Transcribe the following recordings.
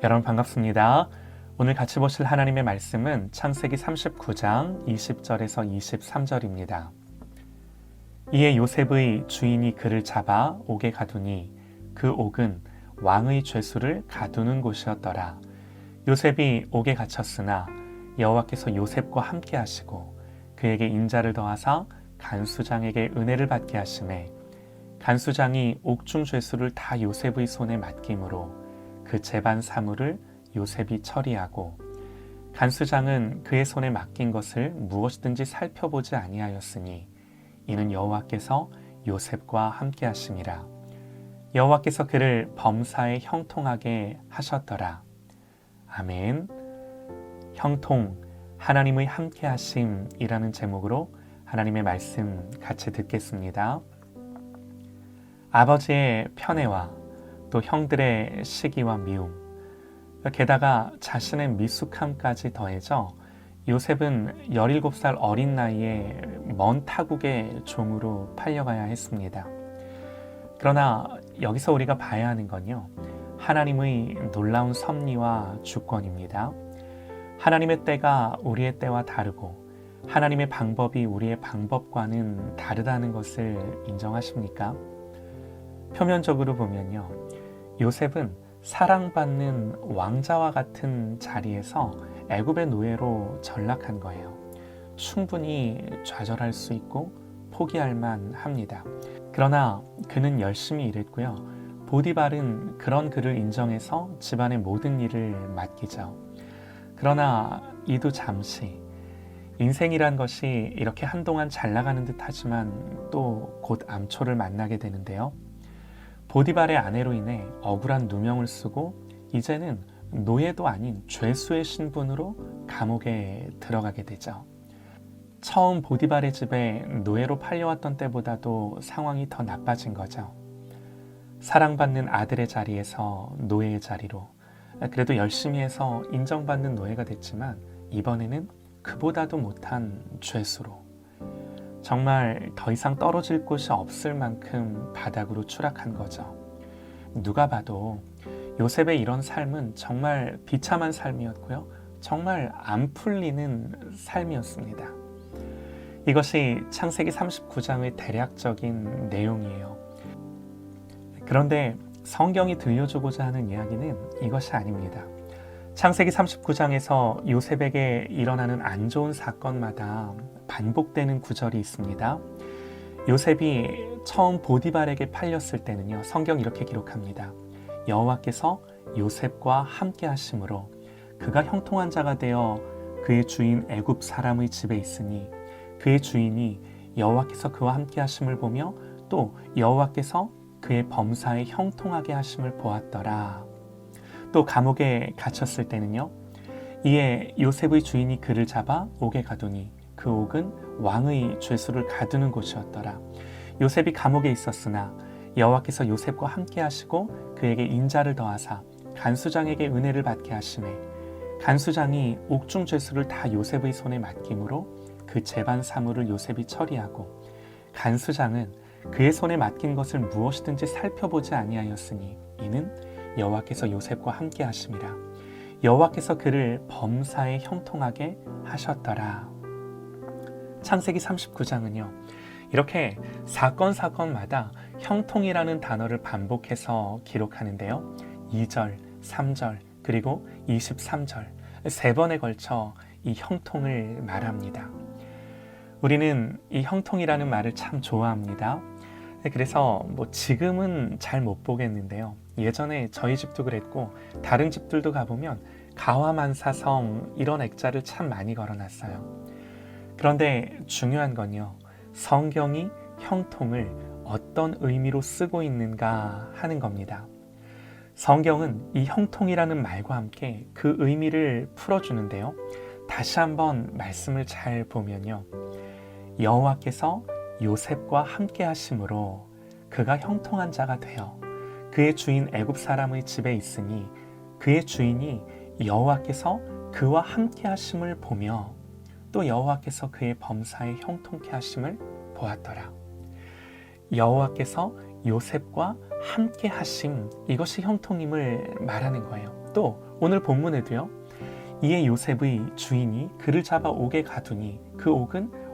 여러분 반갑습니다. 오늘 같이 보실 하나님의 말씀은 창세기 39장 20절에서 23절입니다. 이에 요셉의 주인이 그를 잡아 옥에 가두니 그 옥은 왕의 죄수를 가두는 곳이었더라. 요셉이 옥에 갇혔으나 여호와께서 요셉과 함께 하시고 그에게 인자를 더하사 간수장에게 은혜를 받게 하심에 간수장이 옥중 죄수를 다 요셉의 손에 맡김으로 그 재반 사물을 요셉이 처리하고 간수장은 그의 손에 맡긴 것을 무엇이든지 살펴보지 아니하였으니 이는 여호와께서 요셉과 함께 하심이라. 여호와께서 그를 범사에 형통하게 하셨더라. 아멘. 형통 하나님의 함께 하심이라는 제목으로 하나님의 말씀 같이 듣겠습니다. 아버지의 편애와 또 형들의 시기와 미움, 게다가 자신의 미숙함까지 더해져 요셉은 17살 어린 나이에 먼 타국의 종으로 팔려가야 했습니다. 그러나 여기서 우리가 봐야 하는 건요. 하나님의 놀라운 섭리와 주권입니다. 하나님의 때가 우리의 때와 다르고 하나님의 방법이 우리의 방법과는 다르다는 것을 인정하십니까? 표면적으로 보면요. 요셉은 사랑받는 왕자와 같은 자리에서 애굽의 노예로 전락한 거예요. 충분히 좌절할 수 있고 포기할 만 합니다. 그러나 그는 열심히 일했고요. 보디발은 그런 그를 인정해서 집안의 모든 일을 맡기죠. 그러나 이도 잠시 인생이란 것이 이렇게 한동안 잘 나가는 듯 하지만 또 곧 암초를 만나게 되는데요. 보디발의 아내로 인해 억울한 누명을 쓰고 이제는 노예도 아닌 죄수의 신분으로 감옥에 들어가게 되죠. 처음 보디발의 집에 노예로 팔려왔던 때보다도 상황이 더 나빠진 거죠. 사랑받는 아들의 자리에서 노예의 자리로 그래도 열심히 해서 인정받는 노예가 됐지만 이번에는 그보다도 못한 죄수로 정말 더 이상 떨어질 곳이 없을 만큼 바닥으로 추락한 거죠. 누가 봐도 요셉의 이런 삶은 정말 비참한 삶이었고요. 정말 안 풀리는 삶이었습니다. 이것이 창세기 39장의 대략적인 내용이에요. 그런데 성경이 들려주고자 하는 이야기는 이것이 아닙니다. 창세기 39장에서 요셉에게 일어나는 안 좋은 사건마다 반복되는 구절이 있습니다. 요셉이 처음 보디발에게 팔렸을 때는요. 성경 이렇게 기록합니다. 여호와께서 요셉과 함께 하심으로 그가 형통한 자가 되어 그의 주인 애굽 사람의 집에 있으니 그의 주인이 여호와께서 그와 함께 하심을 보며 또 여호와께서 그의 범사에 형통하게 하심을 보았더라. 또 감옥에 갇혔을 때는요. 이에 요셉의 주인이 그를 잡아 옥에 가두니 그 옥은 왕의 죄수를 가두는 곳이었더라. 요셉이 감옥에 있었으나 여호와께서 요셉과 함께 하시고 그에게 인자를 더하사 간수장에게 은혜를 받게 하심에 간수장이 옥중 죄수를 다 요셉의 손에 맡김으로 그 재반 사물을 요셉이 처리하고 간수장은 그의 손에 맡긴 것을 무엇이든지 살펴보지 아니하였으니 이는 여호와께서 요셉과 함께 하심이라 여호와께서 그를 범사에 형통하게 하셨더라. 창세기 39장은요. 이렇게 사건 사건마다 형통이라는 단어를 반복해서 기록하는데요. 2절, 3절, 그리고 23절 세 번에 걸쳐 이 형통을 말합니다. 우리는 이 형통이라는 말을 참 좋아합니다. 그래서 뭐 지금은 잘 못 보겠는데요. 예전에 저희 집도 그랬고 다른 집들도 가보면 가와만사성 이런 액자를 참 많이 걸어놨어요. 그런데 중요한 건요. 성경이 형통을 어떤 의미로 쓰고 있는가 하는 겁니다. 성경은 이 형통이라는 말과 함께 그 의미를 풀어주는데요. 다시 한번 말씀을 잘 보면요. 여호와께서 요셉과 함께 하심으로 그가 형통한 자가 되어 그의 주인 애굽 사람의 집에 있으니 그의 주인이 여호와께서 그와 함께 하심을 보며 또 여호와께서 그의 범사에 형통케 하심을 보았더라. 여호와께서 요셉과 함께 하심 이것이 형통임을 말하는 거예요. 또 오늘 본문에도요. 이에 요셉의 주인이 그를 잡아 옥에 가두니 그 옥은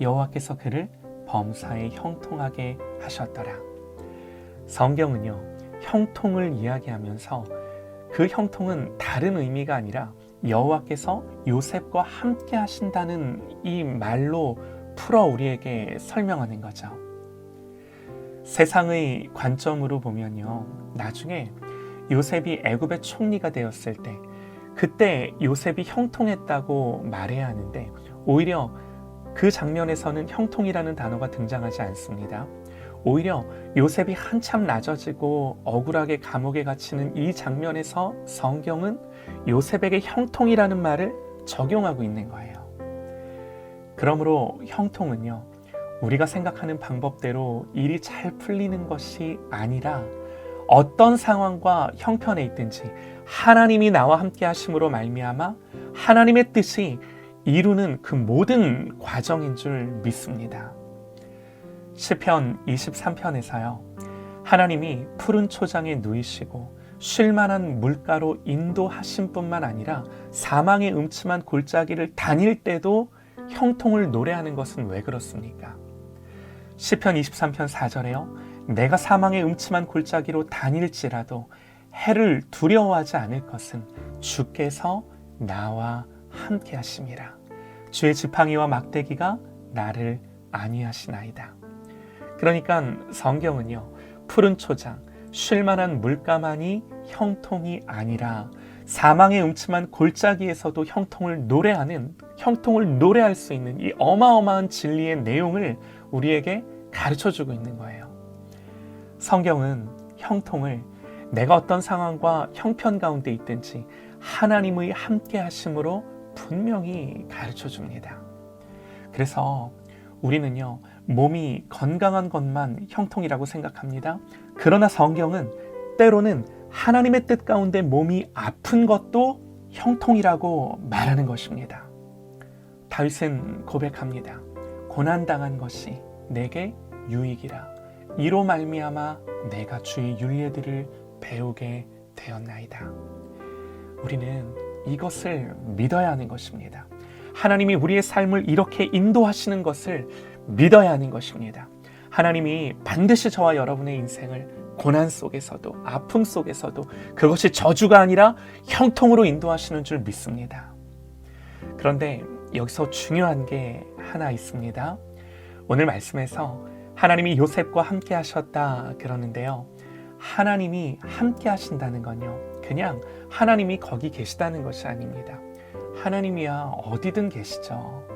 여호와께서 그를 범사에 형통하게 하셨더라. 성경은요 형통을 이야기하면서 그 형통은 다른 의미가 아니라 여호와께서 요셉과 함께 하신다는 이 말로 풀어 우리에게 설명하는 거죠. 세상의 관점으로 보면요. 나중에 요셉이 애굽의 총리가 되었을 때 그때 요셉이 형통했다고 말해야 하는데 오히려 그 장면에서는 형통이라는 단어가 등장하지 않습니다. 오히려 요셉이 한참 낮아지고 억울하게 감옥에 갇히는 이 장면에서 성경은 요셉에게 형통이라는 말을 적용하고 있는 거예요. 그러므로 형통은요, 우리가 생각하는 방법대로 일이 잘 풀리는 것이 아니라 어떤 상황과 형편에 있든지 하나님이 나와 함께 하심으로 말미암아 하나님의 뜻이 이루는 그 모든 과정인 줄 믿습니다. 시편 23편에서요. 하나님이 푸른 초장에 누이시고 쉴만한 물가로 인도하신 뿐만 아니라 사망의 음침한 골짜기를 다닐 때도 형통을 노래하는 것은 왜 그렇습니까? 시편 23편 4절에요. 내가 사망의 음침한 골짜기로 다닐지라도 해를 두려워하지 않을 것은 주께서 나와 함께 하심이라. 주의 지팡이와 막대기가 나를 안위하시나이다. 그러니까 성경은요. 푸른 초장, 쉴만한 물가만이 형통이 아니라 사망의 음침한 골짜기에서도 형통을 노래하는 형통을 노래할 수 있는 이 어마어마한 진리의 내용을 우리에게 가르쳐 주고 있는 거예요. 성경은 형통을 내가 어떤 상황과 형편 가운데 있든지 하나님의 함께 하심으로 분명히 가르쳐 줍니다. 그래서 우리는요, 몸이 건강한 것만 형통이라고 생각합니다. 그러나 성경은 때로는 하나님의 뜻 가운데 몸이 아픈 것도 형통이라고 말하는 것입니다. 다윗은 고백합니다. 고난 당한 것이 내게 유익이라. 이로 말미암아 내가 주의 윤례들을 배우게 되었나이다. 우리는 이것을 믿어야 하는 것입니다. 하나님이 우리의 삶을 이렇게 인도하시는 것을 믿어야 하는 것입니다. 하나님이 반드시 저와 여러분의 인생을 고난 속에서도 아픔 속에서도 그것이 저주가 아니라 형통으로 인도하시는 줄 믿습니다. 그런데 여기서 중요한 게 하나 있습니다. 오늘 말씀에서 하나님이 요셉과 함께 하셨다 그러는데요. 하나님이 함께 하신다는 건요. 그냥 하나님이 거기 계시다는 것이 아닙니다. 하나님이야 어디든 계시죠.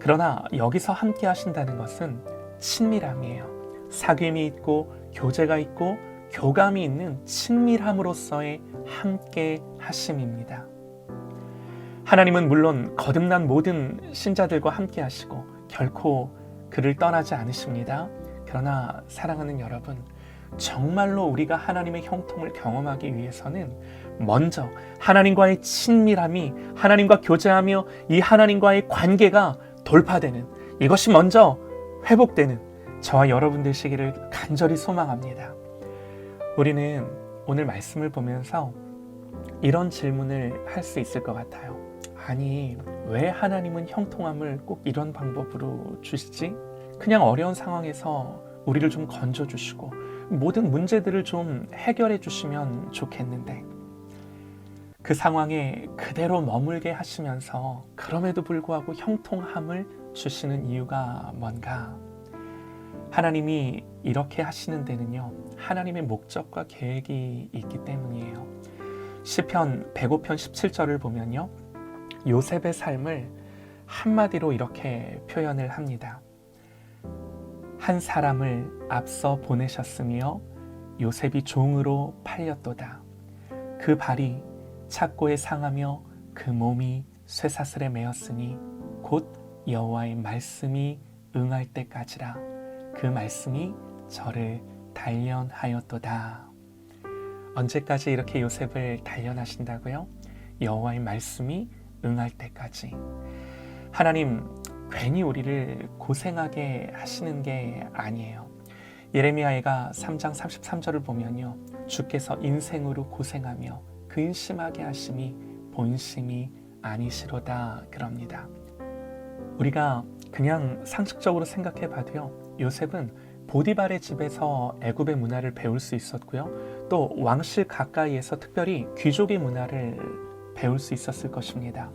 그러나 여기서 함께 하신다는 것은 친밀함이에요. 사귐이 있고 교제가 있고 교감이 있는 친밀함으로서의 함께 하심입니다. 하나님은 물론 거듭난 모든 신자들과 함께 하시고 결코 그를 떠나지 않으십니다. 그러나 사랑하는 여러분, 정말로 우리가 하나님의 형통을 경험하기 위해서는 먼저 하나님과의 친밀함이 하나님과 교제하며 이 하나님과의 관계가 돌파되는 이것이 먼저 회복되는 저와 여러분 되시기를 간절히 소망합니다. 우리는 오늘 말씀을 보면서 이런 질문을 할 수 있을 것 같아요. 아니, 왜 하나님은 형통함을 꼭 이런 방법으로 주시지? 그냥 어려운 상황에서 우리를 좀 건져주시고 모든 문제들을 좀 해결해 주시면 좋겠는데 그 상황에 그대로 머물게 하시면서 그럼에도 불구하고 형통함을 주시는 이유가 뭔가? 하나님이 이렇게 하시는 데는요, 하나님의 목적과 계획이 있기 때문이에요. 시편 105편 17절을 보면요, 요셉의 삶을 한마디로 이렇게 표현을 합니다. 한 사람을 앞서 보내셨으며 요셉이 종으로 팔렸도다. 그 발이 착고에 상하며 그 몸이 쇠사슬에 매었으니 곧 여호와의 말씀이 응할 때까지라 그 말씀이 저를 단련하였도다. 언제까지 이렇게 요셉을 단련하신다고요? 여호와의 말씀이 응할 때까지. 하나님 괜히 우리를 고생하게 하시는 게 아니에요. 예레미야가 3장 33절을 보면요. 주께서 인생으로 고생하며 근심하게 하심이 본심이 아니시로다 그럽니다. 우리가 그냥 상식적으로 생각해 봐도요. 요셉은 보디발의 집에서 애굽의 문화를 배울 수 있었고요. 또 왕실 가까이에서 특별히 귀족의 문화를 배울 수 있었을 것입니다.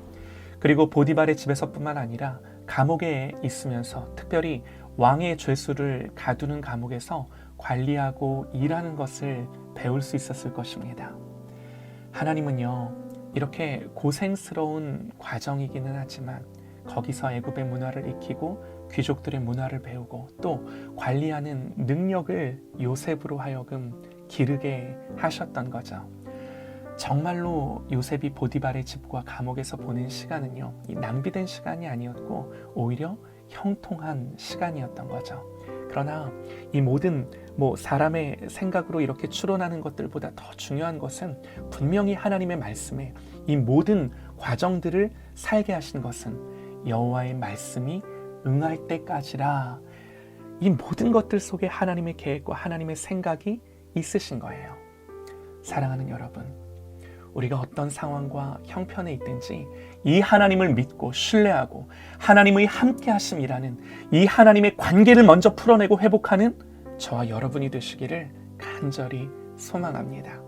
그리고 보디발의 집에서뿐만 아니라 감옥에 있으면서 특별히 왕의 죄수를 가두는 감옥에서 관리하고 일하는 것을 배울 수 있었을 것입니다. 하나님은요, 이렇게 고생스러운 과정이기는 하지만 거기서 애굽의 문화를 익히고 귀족들의 문화를 배우고 또 관리하는 능력을 요셉으로 하여금 기르게 하셨던 거죠. 정말로 요셉이 보디발의 집과 감옥에서 보낸 시간은요, 이 낭비된 시간이 아니었고 오히려 형통한 시간이었던 거죠. 그러나 이 모든 뭐 사람의 생각으로 이렇게 추론하는 것들보다 더 중요한 것은 분명히 하나님의 말씀에 이 모든 과정들을 살게 하신 것은 여호와의 말씀이 응할 때까지라 이 모든 것들 속에 하나님의 계획과 하나님의 생각이 있으신 거예요. 사랑하는 여러분, 우리가 어떤 상황과 형편에 있든지 이 하나님을 믿고 신뢰하고 하나님의 함께 하심이라는 이 하나님의 관계를 먼저 풀어내고 회복하는 저와 여러분이 되시기를 간절히 소망합니다.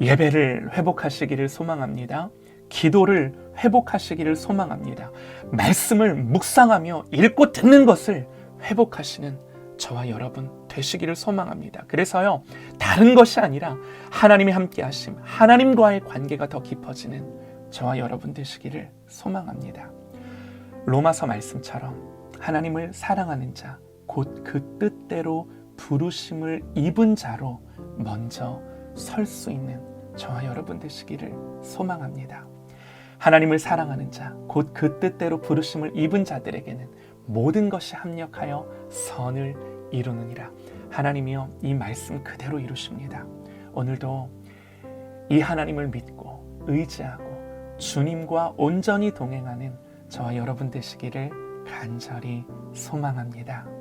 예배를 회복하시기를 소망합니다. 기도를 회복하시기를 소망합니다. 말씀을 묵상하며 읽고 듣는 것을 회복하시는 저와 여러분 되시기를 소망합니다. 그래서요, 다른 것이 아니라 하나님이 함께 하심, 하나님과의 관계가 더 깊어지는 저와 여러분 되시기를 소망합니다. 로마서 말씀처럼 하나님을 사랑하는 자, 곧 그 뜻대로 부르심을 입은 자로 먼저 설 수 있는 저와 여러분 되시기를 소망합니다. 하나님을 사랑하는 자, 곧 그 뜻대로 부르심을 입은 자들에게는 모든 것이 합력하여 선을 이루느니라. 하나님이여 이 말씀 그대로 이루십니다. 오늘도 이 하나님을 믿고 의지하고 주님과 온전히 동행하는 저와 여러분 되시기를 간절히 소망합니다.